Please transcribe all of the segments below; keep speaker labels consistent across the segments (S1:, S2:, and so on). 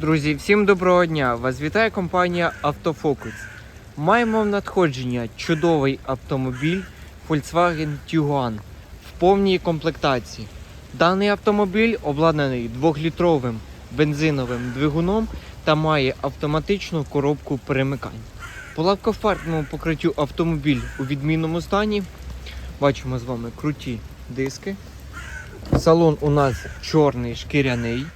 S1: Друзі, всім доброго дня! Вас вітає компанія Автофокус. Маємо в надходження чудовий автомобіль Volkswagen Tiguan в повній комплектації. Даний автомобіль обладнаний 2-літровим бензиновим двигуном та має автоматичну коробку перемикань. По лакофарбному покриттю автомобіль у відмінному стані. Бачимо з вами круті диски. Салон у нас чорний шкіряний.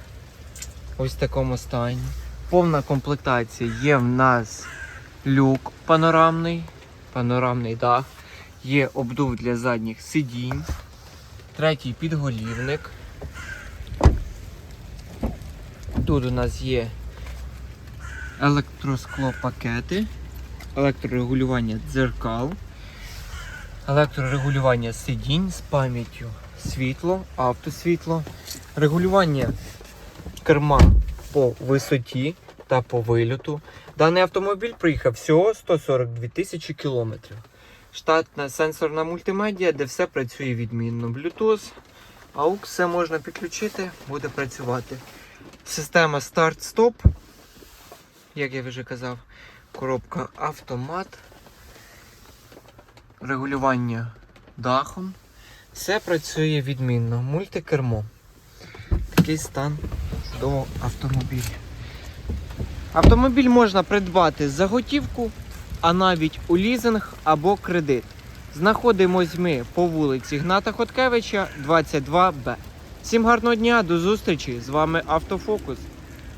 S1: Ось в такому стані. Повна комплектація. Є в нас люк панорамний, панорамний дах, є обдув для задніх сидінь, третій підголівник. Тут у нас є електросклопакети, електрорегулювання дзеркал, електрорегулювання сидінь з пам'яттю світло, автосвітло, регулювання керма по висоті та по вильоту. Даний автомобіль проїхав всього 142 тисячі кілометрів. Штатна сенсорна мультимедіа, де все працює відмінно. Bluetooth, AUX, все можна підключити, буде працювати. Система старт-стоп, як я вже казав, коробка автомат, регулювання дахом. Все працює відмінно. Мультикермо. Такий стан чудового автомобіль. Автомобіль можна придбати за готівку, а навіть у лізинг або кредит. Знаходимось ми по вулиці Гната Хоткевича, 22Б. Всім гарного дня, до зустрічі! З вами Автофокус.